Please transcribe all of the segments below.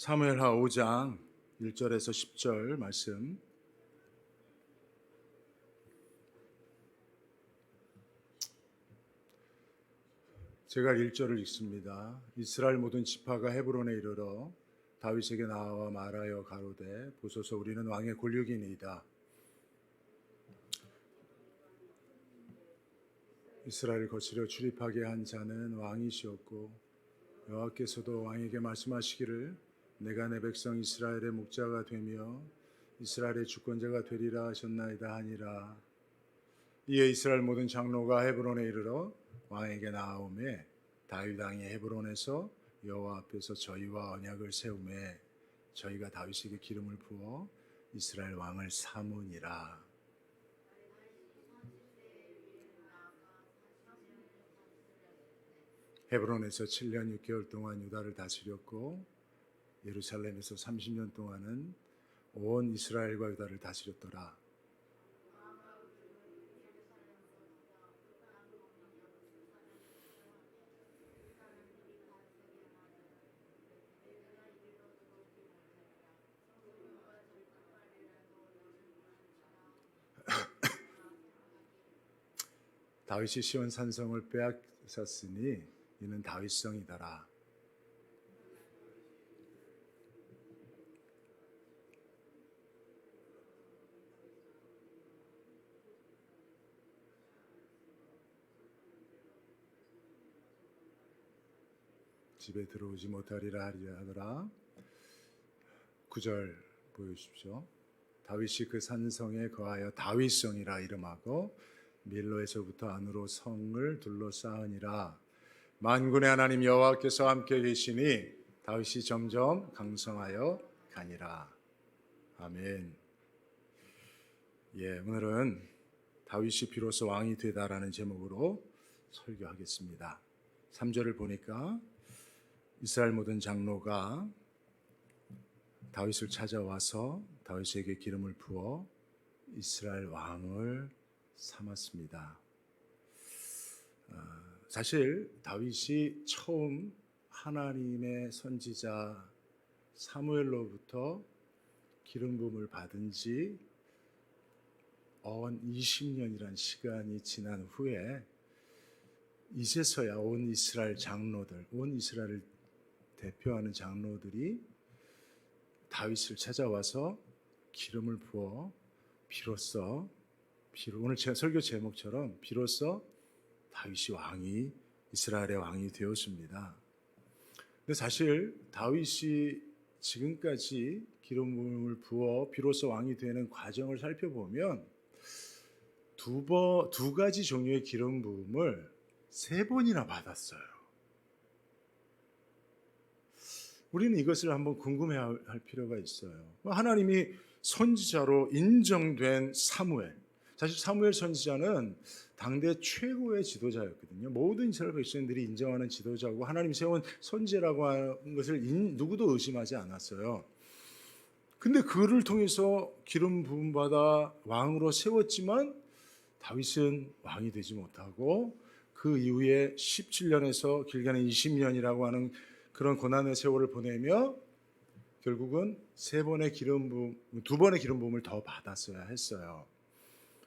사무엘하 5장 1절에서 10절 말씀 제가 1절을 읽습니다. 이스라엘 모든 지파가 헤브론에 이르러 다윗에게 나와 말하여 가로되 보소서 우리는 왕의 권력이니이다. 이스라엘을 거치려 출입하게 한 자는 왕이시었고 여호와께서도 왕에게 말씀하시기를 내가 내 백성 이스라엘의 목자가 되며 이스라엘의 주권자가 되리라 하셨나이다 하니라. 이에 이스라엘 모든 장로가 헤브론에 이르러 왕에게 나아오매 다윗 왕이 헤브론에서 여호와 앞에서 저희와 언약을 세우매 저희가 다윗에게 기름을 부어 이스라엘 왕을 삼으니라. 헤브론에서 7년 6개월 동안 유다를 다스렸고 예루살렘에서 30년 동안은 온 이스라엘과 유다를 다스렸더라. 다윗이 시온 산성을 빼앗았으니 이는 다윗성이더라. 집에 들어오지 못하리라 하리라 하더라. 9절 보여주십시오. 다윗이 그 산성에 거하여 다윗성이라 이름하고 밀로에서부터 안으로 성을 둘러싸으니라. 만군의 하나님 여호와께서 함께 계시니 다윗이 점점 강성하여 가니라. 아멘. 예, 오늘은 다윗이 비로소 왕이 되다라는 제목으로 설교하겠습니다. 3절을 보니까 이스라엘 모든 장로가 다윗을 찾아와서 다윗에게 기름을 부어 이스라엘 왕을 삼았습니다. 어, 사실 다윗이 처음 하나님의 선지자 사무엘로부터 기름 부음을 받은 지언 20년이란 시간이 지난 후에 이제서야 온 이스라엘 장로들, 온 이스라엘을 대표하는 장로들이 다윗을 찾아와서 기름을 부어 비로소 비로 오늘 제 설교 제목처럼 비로소 다윗이 왕이 이스라엘의 왕이 되었습니다. 근데 사실 다윗이 지금까지 기름을 부어 비로소 왕이 되는 과정을 살펴보면 두 번, 두 가지 종류의 기름 부음을 세 번이나 받았어요. 우리는 이것을 한번 궁금해할 필요가 있어요. 하나님이 선지자로 인정된 사무엘. 사실 사무엘 선지자는 당대 최고의 지도자였거든요. 모든 이스라엘 백성들이 인정하는 지도자고 하나님 세운 선지라고 하는 것을 누구도 의심하지 않았어요. 근데 그를 통해서 기름 부음 받아 왕으로 세웠지만 다윗은 왕이 되지 못하고 그 이후에 17년에서 길게는 20년이라고 하는 그런 고난의 세월을 보내며 결국은 세 번의 기름 부음, 두 번의 기름 부음을 더 받았어야 했어요.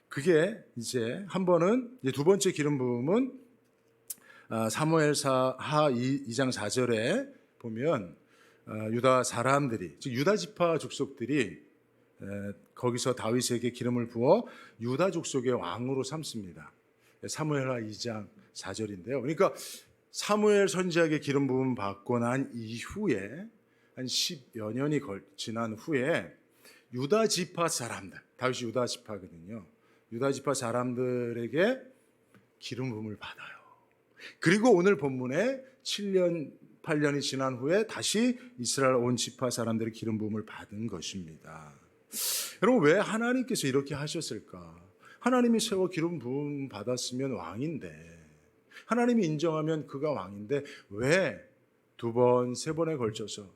그게 이제 한 번은 이제 두 번째 기름 부음은 아, 사무엘사 하 2장 4절에 보면 아, 유다 사람들이 즉 유다 지파 족속들이 거기서 다윗에게 기름을 부어 유다 족속의 왕으로 삼습니다. 사무엘하 2장 4절인데요. 그러니까 사무엘 선지자에게 기름 부음 받고 난 이후에 한 10여 년이 걸, 지난 후에 유다 지파 사람들, 다윗이 유다 지파거든요. 유다 지파 사람들에게 기름 부음을 받아요. 그리고 오늘 본문에 7년 8년이 지난 후에 다시 이스라엘 온 지파 사람들의 기름 부음을 받은 것입니다. 여러분 왜 하나님께서 이렇게 하셨을까? 하나님이 세워 기름 부음 받았으면 왕인데 하나님이 인정하면 그가 왕인데 왜 두 번, 세 번에 걸쳐서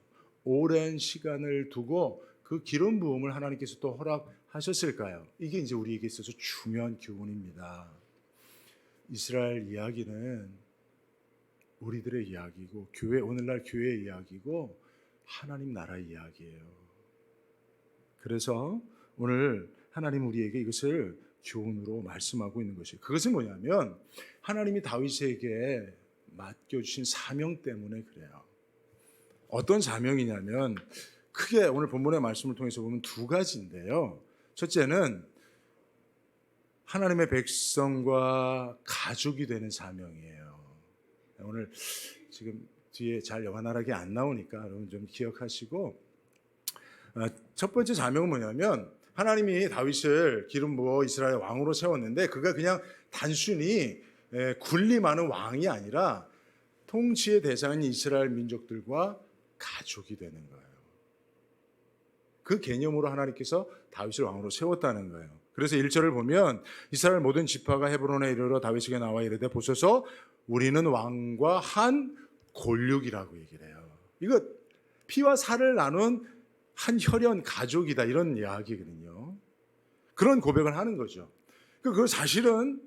오랜 시간을 두고 그 기름 부음을 하나님께서 또 허락하셨을까요? 이게 이제 우리에게 있어서 중요한 교훈입니다. 이스라엘 이야기는 우리들의 이야기고 교회 오늘날 교회의 이야기고 하나님 나라 이야기예요. 그래서 오늘 하나님 우리에게 이것을 교훈으로 말씀하고 있는 것이에요. 그것은 뭐냐면 하나님이 다윗에게 맡겨주신 사명 때문에 그래요. 어떤 사명이냐면 크게 오늘 본문의 말씀을 통해서 보면 두 가지인데요. 첫째는 하나님의 백성과 가족이 되는 사명이에요. 오늘 지금 뒤에 잘 연하게 안 나오니까 여러분 좀 기억하시고 아, 첫 번째 사명은 뭐냐면 하나님이 다윗을 기름 부어 이스라엘 왕으로 세웠는데 그가 그냥 단순히 에, 군림하는 왕이 아니라 통치의 대상인 이스라엘 민족들과 가족이 되는 거예요. 그 개념으로 하나님께서 다윗을 왕으로 세웠다는 거예요. 그래서 1절을 보면 이스라엘 모든 지파가 헤브론에 이르러 다윗에게 나와 이르되 보소서 우리는 왕과 한 골육이라고 얘기를 해요. 이거 피와 살을 나눈 한 혈연 가족이다 이런 이야기거든요. 그런 고백을 하는 거죠. 그, 그 사실은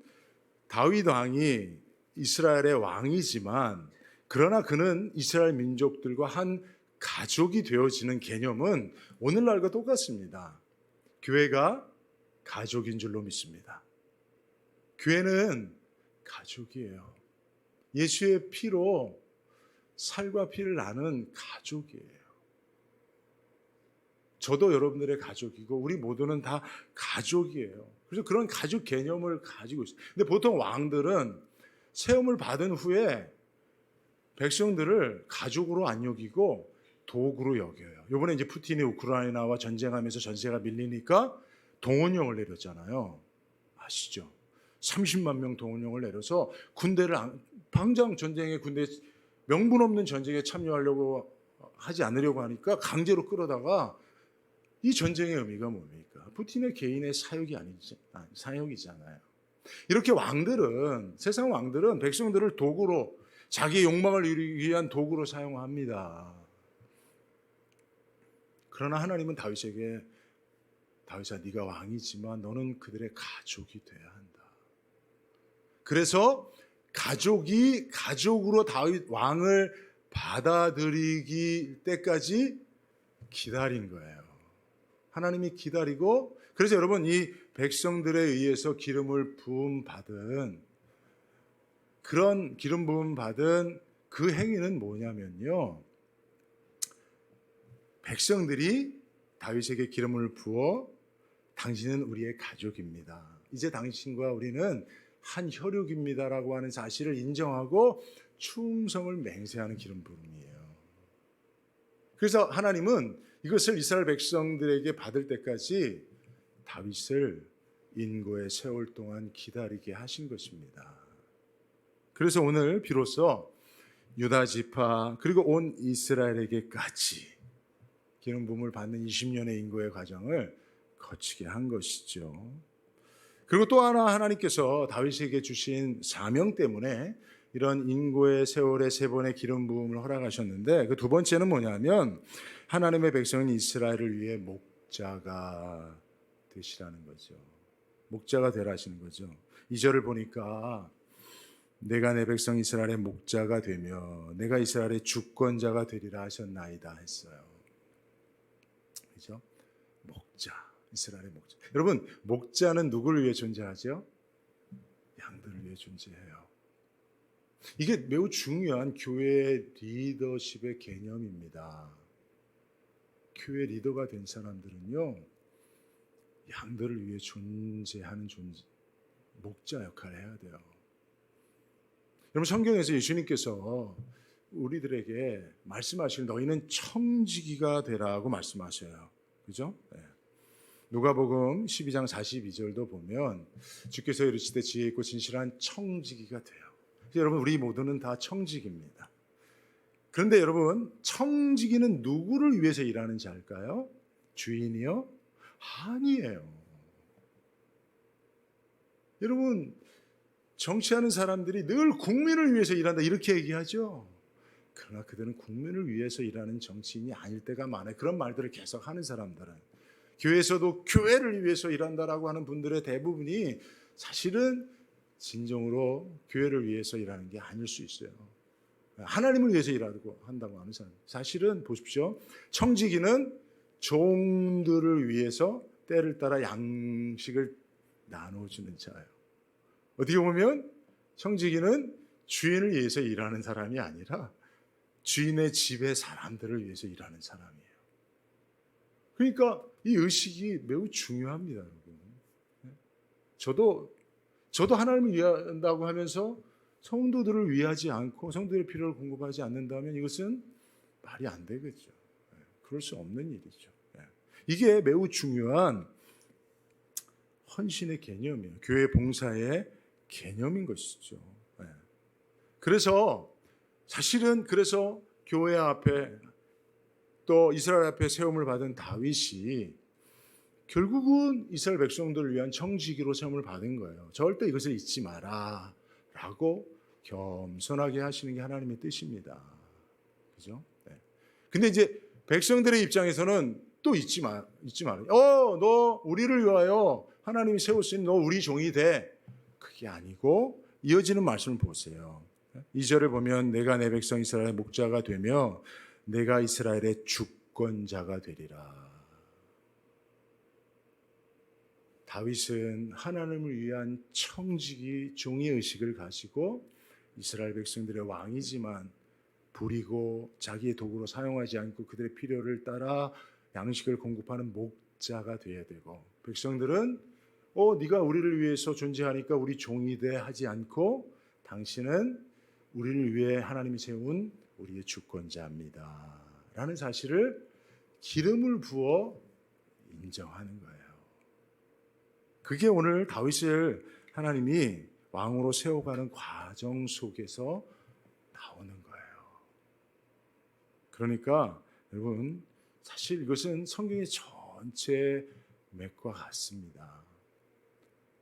다윗 왕이 이스라엘의 왕이지만 그러나 그는 이스라엘 민족들과 한 가족이 되어지는 개념은 오늘날과 똑같습니다. 교회가 가족인 줄로 믿습니다. 교회는 가족이에요. 예수의 피로 살과 피를 나는 가족이에요. 저도 여러분들의 가족이고 우리 모두는 다 가족이에요. 그래서 그런 가족 개념을 가지고 있어요. 근데 보통 왕들은 세움을 받은 후에 백성들을 가족으로 안 여기고 도구로 여겨요. 이번에 이제 푸틴이 우크라이나와 전쟁하면서 전세가 밀리니까 동원령을 내렸잖아요. 아시죠? 30만 명 동원령을 내려서 군대를 안- 당장 전쟁에 군대 명분 없는 전쟁에 참여하려고 하지 않으려고 하니까 강제로 끌어다가 이 전쟁의 의미가 뭡니까? 푸틴의 개인의 사역이 아니지 아니, 사역이잖아요. 이렇게 왕들은 세상 왕들은 백성들을 도구로 자기 욕망을 위한 도구로 사용합니다. 그러나 하나님은 다윗에게 다윗아 네가 왕이지만 너는 그들의 가족이 돼야 한다. 그래서 가족이 가족으로 다윗 왕을 받아들이기 때까지 기다린 거예요. 하나님이 기다리고 그래서 여러분 이 백성들에 의해서 기름을 부음 받은 그런 기름 부음 받은 그 행위는 뭐냐면요. 백성들이 다윗에게 기름을 부어 당신은 우리의 가족입니다. 이제 당신과 우리는 한 혈육입니다라고 하는 사실을 인정하고 충성을 맹세하는 기름 부음이에요. 그래서 하나님은 이것을 이스라엘 백성들에게 받을 때까지 다윗을 인고의 세월 동안 기다리게 하신 것입니다. 그래서 오늘 비로소 유다 지파 그리고 온 이스라엘에게까지 기름 부음을 받는 20년의 인고의 과정을 거치게 한 것이죠. 그리고 또 하나 하나님께서 다윗에게 주신 사명 때문에 이런 인고의 세월에 세 번의 기름 부음을 허락하셨는데 그 두 번째는 뭐냐면 하나님의 백성인 이스라엘을 위해 목자가 되시라는 거죠. 목자가 되라시는 거죠. 이 절을 보니까 내가 내 백성 이스라엘의 목자가 되며 내가 이스라엘의 주권자가 되리라 하셨나이다 했어요. 그죠? 목자, 이스라엘의 목자. 여러분, 목자는 누구를 위해 존재하죠? 양들을 위해 존재해요. 이게 매우 중요한 교회 리더십의 개념입니다. 교회 리더가 된 사람들은요, 양들을 위해 존재하는 존재, 목자 역할을 해야 돼요. 여러분, 성경에서 예수님께서 우리들에게 말씀하시는 너희는 청지기가 되라고 말씀하셔요. 그죠? 네. 누가복음 12장 42절도 보면 주께서 이르시되 지혜 있고 진실한 청지기가 돼요. 여러분 우리 모두는 다 청지기입니다. 그런데 여러분 청지기는 누구를 위해서 일하는지 알까요? 주인이요? 아니에요. 여러분 정치하는 사람들이 늘 국민을 위해서 일한다 이렇게 얘기하죠. 그러나 그들은 국민을 위해서 일하는 정치인이 아닐 때가 많아요. 그런 말들을 계속 하는 사람들은 교회에서도 교회를 위해서 일한다라고 하는 분들의 대부분이 사실은 진정으로 교회를 위해서 일하는 게 아닐 수 있어요. 하나님을 위해서 일하고 한다고 하는 사람. 사실은 보십시오. 청지기는 종들을 위해서 때를 따라 양식을 나눠주는 자예요. 어떻게 보면 청지기는 주인을 위해서 일하는 사람이 아니라 주인의 집의 사람들을 위해서 일하는 사람이에요. 그러니까 이 의식이 매우 중요합니다, 여러분. 저도 저도 하나님을 위한다고 하면서 성도들을 위하지 않고 성도의 필요를 공급하지 않는다면 이것은 말이 안 되겠죠. 예, 그럴 수 없는 일이죠. 예. 이게 매우 중요한 헌신의 개념이에요. 교회 봉사의 개념인 것이죠. 예. 그래서 사실은 그래서 교회 앞에 또 이스라엘 앞에 세움을 받은 다윗이 결국은 이스라엘 백성들을 위한 청지기로 세움을 받은 거예요. 절대 이것을 잊지 마라. 라고 겸손하게 하시는 게 하나님의 뜻입니다. 그죠? 네. 근데 이제 백성들의 입장에서는 또 잊지 마, 잊지 마라. 어, 너 우리를 위하여 하나님이 세웠으니 너 우리 종이 돼. 그게 아니고 이어지는 말씀을 보세요. 이절에 보면 내가 내 백성 이스라엘의 목자가 되며 내가 이스라엘의 주권자가 되리라. 다윗은 하나님을 위한 청지기 종의 의식을 가지고 이스라엘 백성들의 왕이지만 부리고 자기의 도구로 사용하지 않고 그들의 필요를 따라 양식을 공급하는 목자가 되어야 되고 백성들은 어 네가 우리를 위해서 존재하니까 우리 종이 돼 하지 않고 당신은 우리를 위해 하나님이 세운 우리의 주권자입니다. 라는 사실을 기름을 부어 인정하는 거예요. 그게 오늘 다윗을 하나님이 왕으로 세워가는 과정 속에서 나오는 거예요. 그러니까 여러분 사실 이것은 성경의 전체 맥과 같습니다.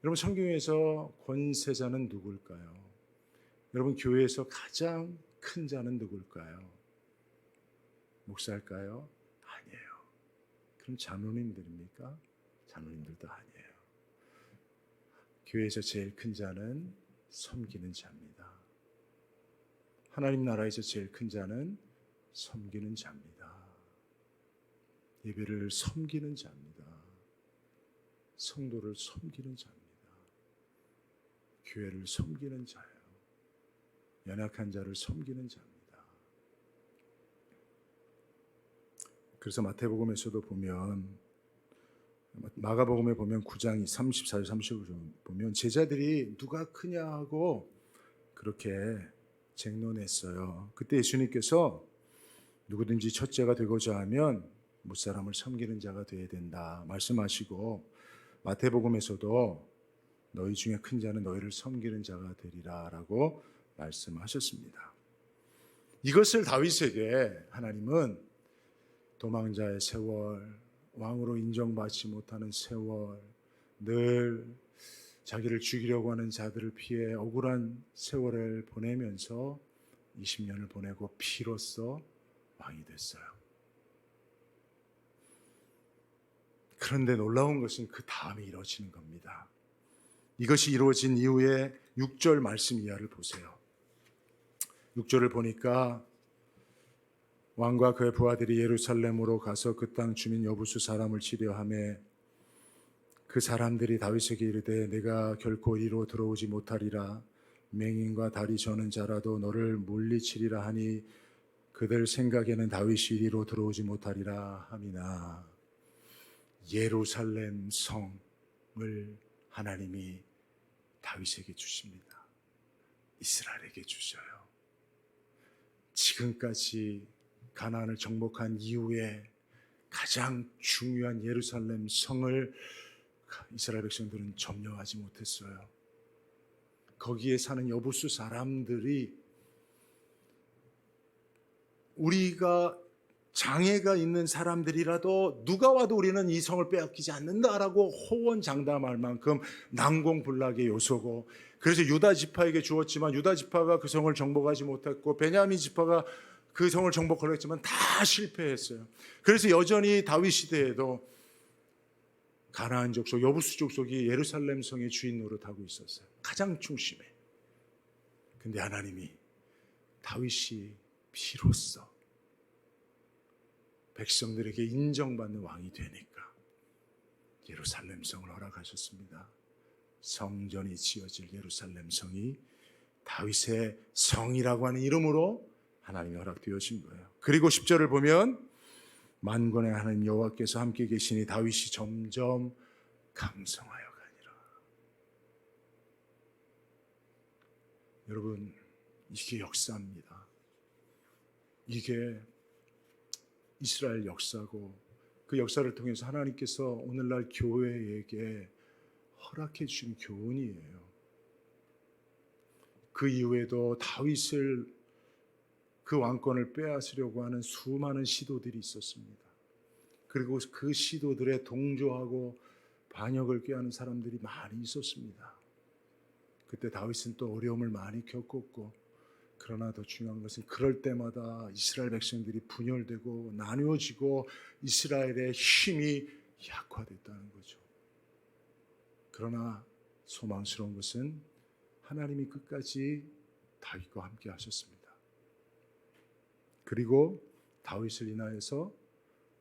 여러분 성경에서 권세자는 누굴까요? 여러분 교회에서 가장 큰 자는 누굴까요? 목사일까요? 아니에요. 그럼 장로님들입니까? 장로님들도 아니에요. 교회에서 제일 큰 자는 섬기는 자입니다. 하나님 나라에서 제일 큰 자는 섬기는 자입니다. 예배를 섬기는 자입니다. 성도를 섬기는 자입니다. 교회를 섬기는 자예요. 연약한 자를 섬기는 자입니다. 그래서 마태복음에서도 보면 마가복음에 보면 9장 34절 35절 보면 제자들이 누가 크냐 하고 그렇게 쟁론했어요. 그때 예수님께서 누구든지 첫째가 되고자 하면 무사람을 섬기는 자가 되어야 된다 말씀하시고 마태복음에서도 너희 중에 큰 자는 너희를 섬기는 자가 되리라라고 말씀하셨습니다. 이것을 다윗에게 하나님은 도망자의 세월, 왕으로 인정받지 못하는 세월, 늘 자기를 죽이려고 하는 자들을 피해 억울한 세월을 보내면서 20년을 보내고 피로써 왕이 됐어요. 그런데 놀라운 것은 그 다음에 이루어지는 겁니다. 이것이 이루어진 이후에 6절 말씀 이하를 보세요. 6절을 보니까 왕과 그의 부하들이 예루살렘으로 가서 그 땅 주민 여부수 사람을 치려하며 그 사람들이 다윗에게 이르되 내가 결코 이로 들어오지 못하리라 맹인과 다리 저는 자라도 너를 물리치리라 하니 그들 생각에는 다윗이 이리로 들어오지 못하리라 함이나 예루살렘 성을 하나님이 다윗에게 주십니다. 이스라엘에게 주셔요. 지금까지 가나안을 정복한 이후에 가장 중요한 예루살렘 성을 이스라엘 백성들은 점령하지 못했어요. 거기에 사는 여부수 사람들이 우리가 장애가 있는 사람들이라도 누가 와도 우리는 이 성을 빼앗기지 않는다라고 호언장담할 만큼 난공불락의 요소고 그래서 유다 지파에게 주었지만 유다 지파가 그 성을 정복하지 못했고 베냐민 지파가 그 성을 정복하려 했지만 다 실패했어요. 그래서 여전히 다윗 시대에도 가나안 족속, 여부수 족속이 예루살렘 성의 주인 노릇하고 있었어요. 가장 중심에. 근데 하나님이 다윗이 비로소 백성들에게 인정받는 왕이 되니까 예루살렘 성을 허락하셨습니다. 성전이 지어질 예루살렘 성이 다윗의 성이라고 하는 이름으로 하나님이 허락되어진 거예요. 그리고 10절을 보면 만군의 하나님 여호와께서 함께 계시니 다윗이 점점 강성하여 가니라. 여러분 이게 역사입니다. 이게 이스라엘 역사고 그 역사를 통해서 하나님께서 오늘날 교회에게 허락해 주신 교훈이에요. 그 이후에도 다윗을 그 왕권을 빼앗으려고 하는 수많은 시도들이 있었습니다. 그리고 그 시도들에 동조하고 반역을 꾀하는 사람들이 많이 있었습니다. 그때 다윗은 또 어려움을 많이 겪었고 그러나 더 중요한 것은 그럴 때마다 이스라엘 백성들이 분열되고 나누어지고 이스라엘의 힘이 약화됐다는 거죠. 그러나 소망스러운 것은 하나님이 끝까지 다윗과 함께 하셨습니다. 그리고 다윗을 인하여서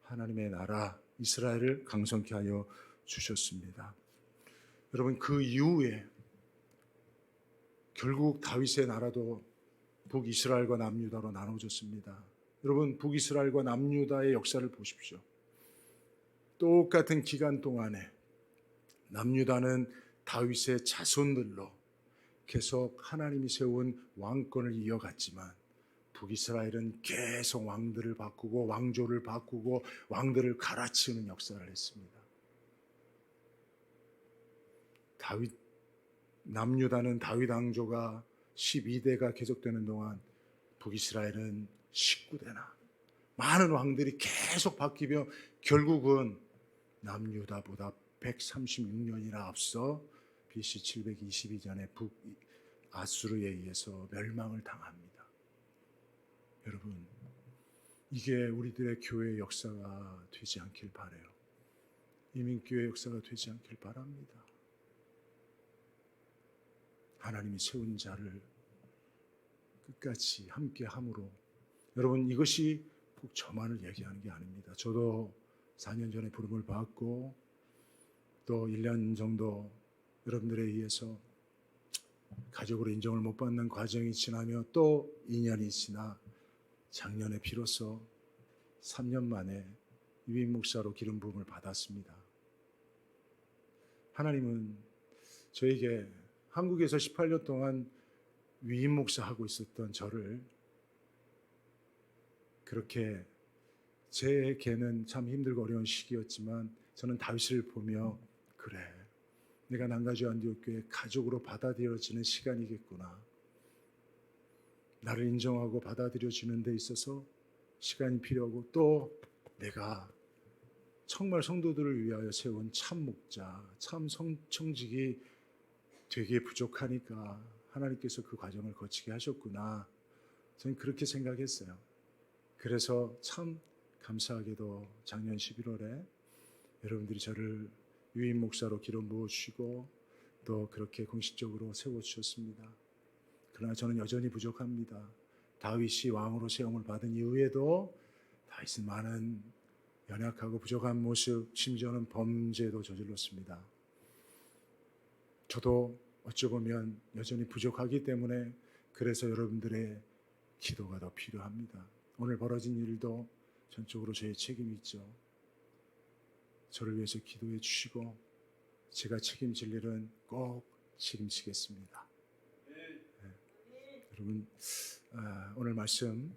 하나님의 나라 이스라엘을 강성케 하여 주셨습니다. 여러분 그 이후에 결국 다윗의 나라도 북이스라엘과 남유다로 나눠졌습니다. 여러분 북이스라엘과 남유다의 역사를 보십시오. 똑같은 기간 동안에 남유다는 다윗의 자손들로 계속 하나님이 세운 왕권을 이어갔지만 북이스라엘은 계속 왕들을 바꾸고 왕조를 바꾸고 왕들을 갈아치우는 역사를 했습니다. 다윗 남유다는 다윗 왕조가 12대가 계속되는 동안 북이스라엘은 19대나 많은 왕들이 계속 바뀌며 결국은 남유다보다 136년이나 앞서 BC 722년에 북 아수르에 의해서 멸망을 당합니다. 여러분, 이게 우리들의 교회 역사가 되지 않길 바래요. 이민교회 역사가 되지 않길 바랍니다. 하나님이 세운 자를 끝까지 함께 함으로 여러분 이것이 꼭 저만을 얘기하는 게 아닙니다. 저도 4년 전에 부름을 받고 또 1년 정도 여러분들에 의해서 가족으로 인정을 못 받는 과정이 지나며 또 2년이 지나 작년에 비로소 3년 만에 유인 목사로 기름 부음을 받았습니다. 하나님은 저에게 한국에서 18년 동안 위임 목사하고 있었던 저를 그렇게 제게는 참 힘들고 어려운 시기였지만 저는 다윗을 보며 그래 내가 난가주 안디옥 교회 가족으로 받아들여지는 시간이겠구나 나를 인정하고 받아들여지는 데 있어서 시간이 필요하고 또 내가 정말 성도들을 위하여 세운 참 목자, 참 성청직이 되게 부족하니까 하나님께서 그 과정을 거치게 하셨구나. 저는 그렇게 생각했어요. 그래서 참 감사하게도 작년 11월에 여러분들이 저를 유인 목사로 기름 부어 주시고 또 그렇게 공식적으로 세워 주셨습니다. 그러나 저는 여전히 부족합니다. 다윗이 왕으로 세움을 받은 이후에도 다윗은 많은 연약하고 부족한 모습, 심지어는 범죄도 저질렀습니다. 저도 어찌 보면 여전히 부족하기 때문에 그래서 여러분들의 기도가 더 필요합니다. 오늘 벌어진 일도 전적으로 저의 책임이 있죠. 저를 위해서 기도해 주시고 제가 책임질 일은 꼭 책임지겠습니다. 네. 여러분 아, 오늘 말씀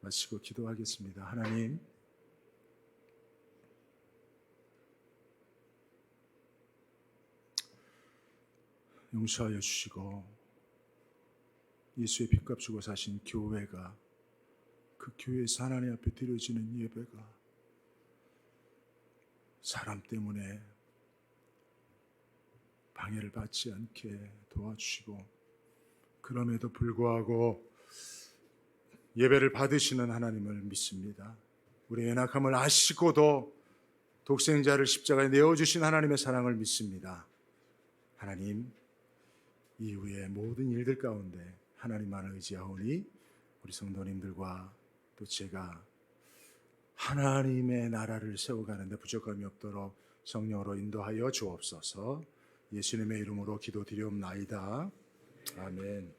마치고 기도하겠습니다. 하나님 용서하여 주시고 예수의 핏값 주고 사신 교회가 그 교회에서 하나님 앞에 드려지는 예배가 사람 때문에 방해를 받지 않게 도와주시고 그럼에도 불구하고 예배를 받으시는 하나님을 믿습니다. 우리의 연약함을 아시고도 독생자를 십자가에 내어주신 하나님의 사랑을 믿습니다. 하나님, 이후의 모든 일들 가운데 하나님만을 의지하오니 우리 성도님들과 또 제가 하나님의 나라를 세워가는데 부족함이 없도록 성령으로 인도하여 주옵소서. 예수님의 이름으로 기도드리옵나이다. 아멘.